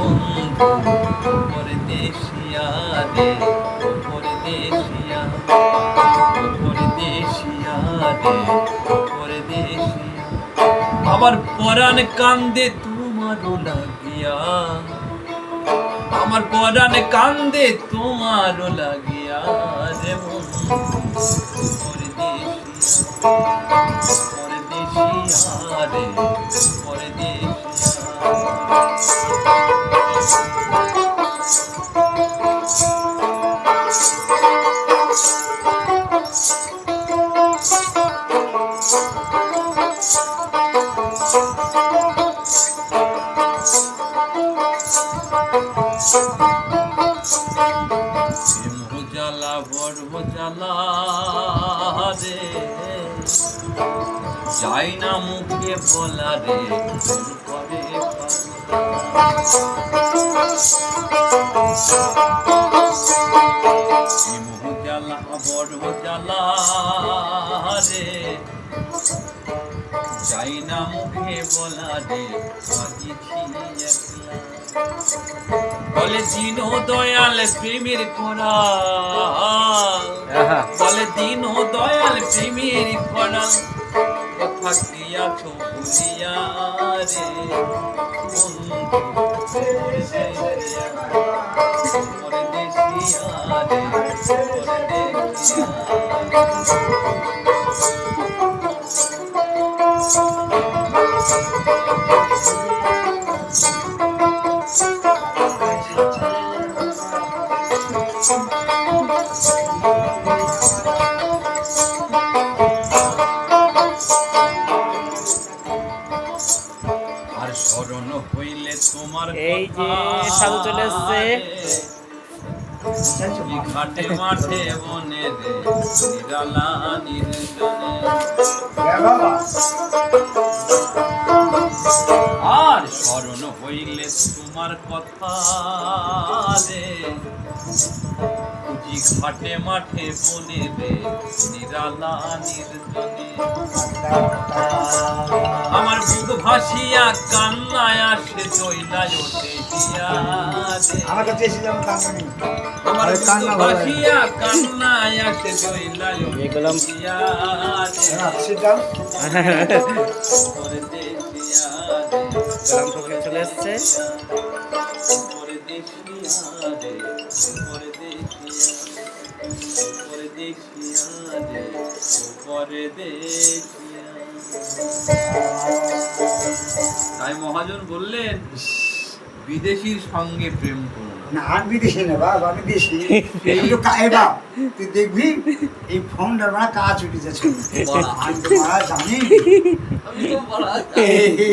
বন্ধু পরদেশিয়া রে পরদেশিয়া আমার পরাণ কান্দে তোমারও লাগিয়া। আমার পরাণ কান্দে তোমারও লাগিয়া রে পরদেশিয়া পরদেশিয়া রে পরদেশিয়া প্রেম জ্বালা বড় জ্বালা রে। যাই না মুখে বলা রে করে প্রেম জ্বালা বড় জ্বালা রে। যাই না মুখে বলা রে বলে দিন দয়াল প্রেমের করাল বলে দিন দয়াল প্রেমের করাল কথা দিয়াছ ভুলিয়া রে বন্ধু পরদেশিয়া আর স্মরণ হইলে তোমার এই যে সাধু চলে এসছে। ঘাটে মাঠে বনে রে নিরালা নির্জনে। আর হইলে তোমার কথা রে। বুঝি ঘাটে মাঠে বনে রে নিরালা নির্জনে। আমার বুক ভাসিয়া কান্নায় আসে ওঠে দিয়া আমার কাছে এসে যেমন কান্না নেই। আমার কান্না ভাসিয়া কান্নায় আসে ওঠে গোলাম ফকির চলে এসছে। তাই মহাজন বললেন বিদেশির সঙ্গে প্রেম করুন না আমি বিদেশি না বাবা আমি দেশি এই তো কা- এই তুই দেখবি এই ফোনটা মানে কাজ উঠে যাচ্ছে। আমি তো মারা জানি আমি তো বলা এই